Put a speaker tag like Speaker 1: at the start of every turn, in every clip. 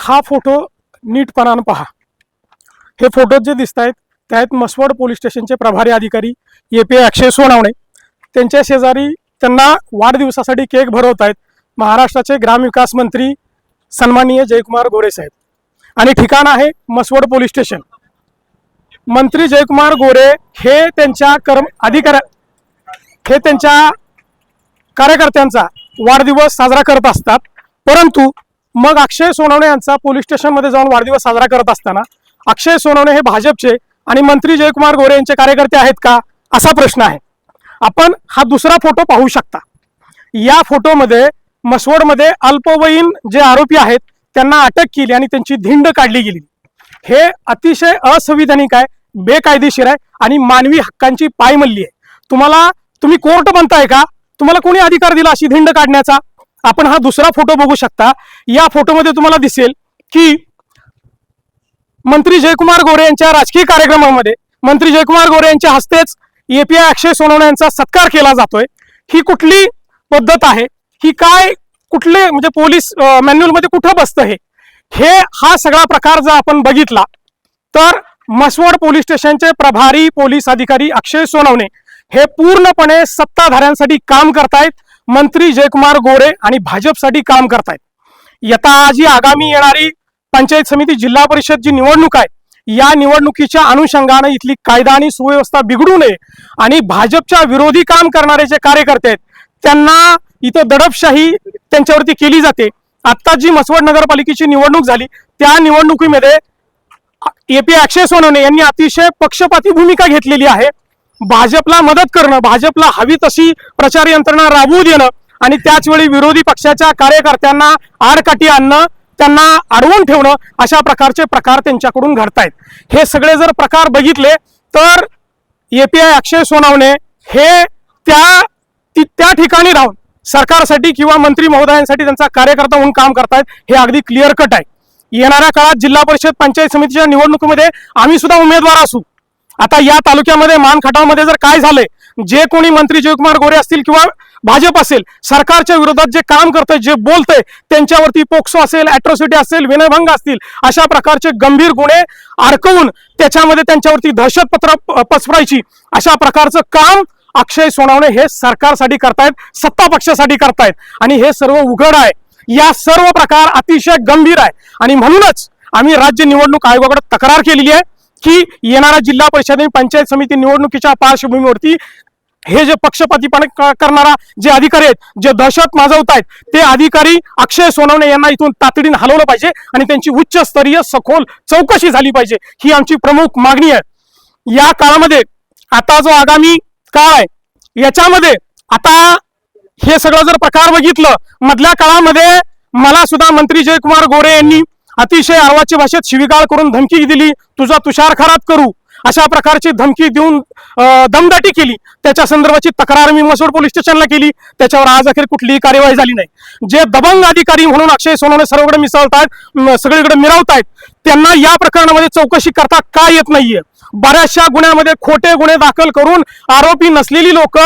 Speaker 1: हा फोटो नीटपणानं पहा. हे फोटो जे दिसत आहेत त्यात मसवड पोलीस स्टेशनचे प्रभारी अधिकारी ए पी अक्षय सोनावणे. त्यांच्या शेजारी त्यांना वाढदिवसासाठी केक भरवत आहेत महाराष्ट्राचे ग्रामविकास मंत्री सन्माननीय जयकुमार गोरे साहेब. आणि ठिकाण आहे मसवड पोलीस स्टेशन. मंत्री जयकुमार गोरे हे त्यांच्या कर्म अधिकाऱ्या हे त्यांच्या कार्यकर्त्यांचा वाढदिवस साजरा करत असतात परंतु मग अक्षय सोनवणे यांचा पोलीस स्टेशनमध्ये जाऊन वाढदिवस साजरा करत असताना अक्षय सोनवणे हे भाजपचे आणि मंत्री जयकुमार गोरे यांचे कार्यकर्ते आहेत का? असा प्रश्न आहे. आपण हा दुसरा फोटो पाहू शकता. या फोटोमध्ये मसवडमध्ये अल्पवयीन जे आरोपी आहेत त्यांना अटक केली आणि त्यांची धिंड काढली गेली. हे अतिशय असंविधानिक आहे बेकायदेशीर आहे आणि मानवी हक्कांची पायमल्ली आहे. तुम्हाला तुम्ही कोर्ट बनताय का? तुम्हाला कोणी अधिकार दिला अशी धिंड काढण्याचा? आपण हा दुसरा फोटो बघू शकता. या फोटोमध्ये तुम्हाला दिसेल की मंत्री जयकुमार गोरे यांच्या राजकीय कार्यक्रमामध्ये मंत्री जयकुमार गोरे यांच्या हस्तेच एपीआय अक्षय सोनवणे यांचा सत्कार केला जातोय. ही कुठली पद्धत आहे? ही काय कुठले म्हणजे पोलीस मॅन्युअलमध्ये कुठं बसतं हे? हे हा सगळा प्रकार जर आपण बघितला तर मसवड पोलीस स्टेशनचे प्रभारी पोलीस अधिकारी अक्षय सोनवणे हे पूर्णपणे सत्ताधाऱ्यांसाठी काम करतायत. मंत्री जयकुमार गोरे आणि भाजपसाठी काम करतायत. यथा जी आगामी येणारी पंचायत समिती जिल्हा परिषद जी निवडणूक आहे या निवडणुकीच्या अनुषंगाने इथली कायदा आणि सुव्यवस्था बिघडू नये आणि भाजपच्या विरोधी काम करणारे जे कार्यकर्ते आहेत त्यांना इथं दडपशाही त्यांच्यावरती केली जाते. आता जी मसवड नगरपालिकेची निवडणूक झाली त्या निवडणुकीमध्ये एपी अक्षय सोनवणे यांनी अतिशय पक्षपाती भूमिका घेतलेली आहे. भाजपला मदत करणं भाजपला हवी तशी प्रचार यंत्रणा राबवू देणं आणि त्याचवेळी विरोधी पक्षाच्या कार्यकर्त्यांना आडकाठी आणणं त्यांना अडवून ठेवणं अशा प्रकारचे प्रकार त्यांच्याकडून घडतायत. हे सगळे जर प्रकार बघितले तर एपीआय अक्षय सोनावणे हे त्या ती त्या ठिकाणी राहून सरकारसाठी किंवा मंत्री महोदयांसाठी त्यांचा कार्यकर्ता म्हणून काम करतायत हे अगदी क्लिअर कट आहे. येणाऱ्या काळात जिल्हा परिषद पंचायत समितीच्या निवडणुकीमध्ये आम्ही सुद्धा उमेदवार असू. आता या तालुक्यामध्ये मान खटावमध्ये जर काय झालंय जे कोणी मंत्री जयकुमार गोरे असतील किंवा भाजप असेल सरकारच्या विरोधात जे काम करतंय जे बोलतंय त्यांच्यावरती पोक्सो असेल अॅट्रॉसिटी असेल विनयभंग असतील अशा प्रकारचे गंभीर गुन्हे अडकवून त्याच्यामध्ये त्यांच्यावरती दहशतपत्र पसरायची अशा प्रकारचं काम अक्षय सोनावणे हे सरकारसाठी करतायत सत्ता पक्षासाठी करतायत. आणि हे सर्व उघड आहे. या सर्व प्रकार अतिशय गंभीर आहे. आणि म्हणूनच आम्ही राज्य निवडणूक आयोगाकडे तक्रार केलेली आहे. की येणाऱ्या जिल्हा परिषद आणि पंचायत समिती निवडणुकीच्या पार्श्वभूमीवरती हे जे पक्षपातीपणे करणारा जे अधिकारी आहेत जे दहशत माजवत आहेत ते अधिकारी अक्षय सोनवणे यांना इथून तातडीनं हलवलं पाहिजे आणि त्यांची उच्चस्तरीय सखोल चौकशी झाली पाहिजे. ही आमची प्रमुख मागणी आहे. या काळामध्ये आता जो आगामी काळ आहे याच्यामध्ये आता हे सगळं जर प्रकार बघितलं मधल्या काळामध्ये मला सुद्धा मंत्री जयकुमार गोरे यांनी अतिशय अर्वाची भाषेत शिविगाळ करून धमकी दिली तुझा तुषारखारात करू अशा प्रकारची धमकी देऊन दमदाटी केली. त्याच्या संदर्भाची तक्रार मी मसूर पोलीस स्टेशनला केली. त्याच्यावर आज अखेर कुठलीही कार्यवाही झाली नाही. जे दबंग अधिकारी म्हणून अक्षय सोनवणे सर्वकडे मिसळतायत सगळीकडे मिरवतायत त्यांना या प्रकरणामध्ये चौकशी करता का येत नाहीये? बऱ्याचशा गुन्ह्यामध्ये खोटे गुन्हे दाखल करून आरोपी नसलेली लोक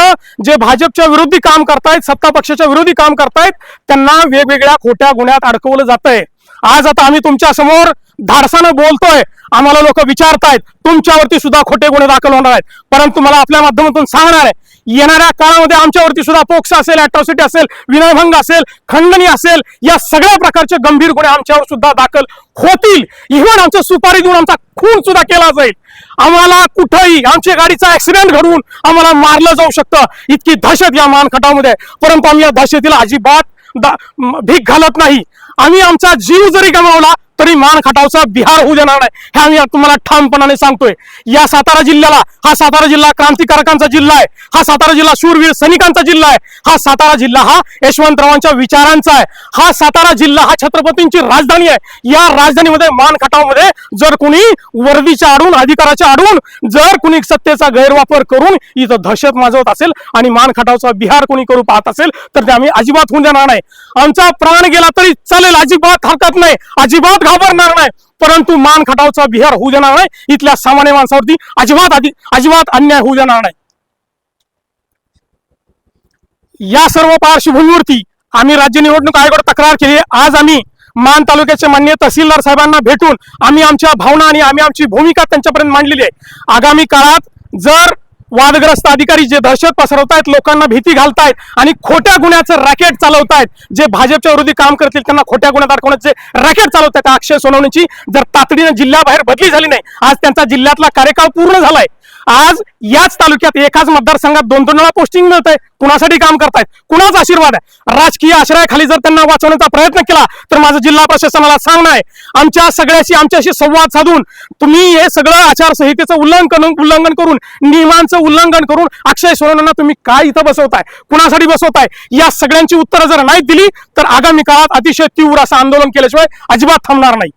Speaker 1: जे भाजपच्या विरोधी काम करतायत सत्ता पक्षाच्या विरोधी काम करतायत त्यांना वेगवेगळ्या खोट्या गुन्ह्यात अडकवलं जात आहे आज आता आम्ही तुमच्यासमोर धाडसानं बोलतोय. आम्हाला लोक विचारतायत. तुमच्यावरती सुद्धा खोटे गुन्हे दाखल होणार आहेत. परंतु मला आपल्या माध्यमातून सांगणार आहे येणाऱ्या काळामध्ये आमच्यावरती सुद्धा पोक्स असेल अॅट्रॉसिटी असेल विनयभंग असेल खंडणी असेल या सगळ्या प्रकारचे गंभीर गुन्हे आमच्यावर सुद्धा दाखल होतील. इव्हन आमचं सुपारी देऊन आमचा खून सुद्धा केला जाईल. आम्हाला कुठंही आमच्या गाडीचा ऍक्सिडेंट घडवून आम्हाला मारलं जाऊ शकतं. इतकी दहशत या मानखटामध्ये परंतु आम्ही या दहशतीला अजिबात भीक घालत नाही. आम्ही आमचा जीव जरी गमावला तरी मान खटावचा बिहार होऊ देणार नाही. हे आम्ही तुम्हाला ठामपणाने सांगतोय. या सातारा जिल्ह्याला हा सातारा जिल्हा क्रांतिकारकांचा जिल्हा आहे. हा सातारा जिल्हा शूरवीर सैनिकांचा जिल्हा आहे. हा सातारा जिल्हा हा यशवंतरावांच्या विचारांचा आहे. हा सातारा जिल्हा हा छत्रपतींची राजधानी आहे. या राजधानीमध्ये मान खटावमध्ये जर कुणी वर्दीच्या आडून अधिकाराच्या आडून जर कुणी सत्तेचा गैरवापर करून इथं दहशत माजवत असेल आणि मान खटावचा बिहार कोणी करू पाहत असेल तर ते आम्ही अजिबात होऊन देणार नाही. आमचा प्राण गेला तरी चालेल अजिबात हरकत नाही. अजिबात घाबरणार नाही. परंतु मान खटावचा विहार होऊ देणार नाही. इथल्या सामान्य माणसावरती अजिबात अजिबात अन्याय होऊ देणार नाही. या सर्व पार्श्वभूमीवरती आम्ही राज्य निवडणूक आयोगाकडे तक्रार केली. आहे. आज आम्ही मान तालुक्याचे माननीय तहसीलदार साहेबांना भेटून आम्ही आमच्या भावना आणि आम्ही आमची भूमिका त्यांच्यापर्यंत मांडलेली आहे. आगामी काळात जर वादग्रस्त अधिकारी जे दहशत पसरवतायत लोकांना भीती घालतायत आणि खोट्या गुन्ह्याचं रॅकेट चालवतायत जे भाजपच्या विरोधी काम करतील त्यांना खोट्या गुन्ह्यात अडकवण्याचे रॅकेट चालवतायत. अक्षय सोनवणीची जर तातडीनं जिल्ह्याबाहेर बदली झाली नाही आज त्यांचा जिल्ह्यातला कार्यकाळ पूर्ण झालाय. आज याच तालुक्यात एकाच मतदारसंघात दोन दोन वेळा पोस्टिंग मिळत आहे कुणासाठी काम करतायत? कुणाचा आशीर्वाद आहे? राजकीय आश्रयाखाली जर त्यांना वाचवण्याचा प्रयत्न केला तर माझं जिल्हा प्रशासनाला सांगणं आहे आमच्या सगळ्याशी आमच्याशी संवाद साधून तुम्ही हे सगळं आचारसंहितेचं उल्लंघन उल्लंघन करून नियमांचं उल्लंघन करून अक्षय सोनवणेंना तुम्ही काय इथं बसवताय? कुणासाठी बसवताय? या सगळ्यांची उत्तरं जर नाही दिली तर आगामी काळात अतिशय तीव्र असं आंदोलन केल्याशिवाय अजिबात थांबणार नाही.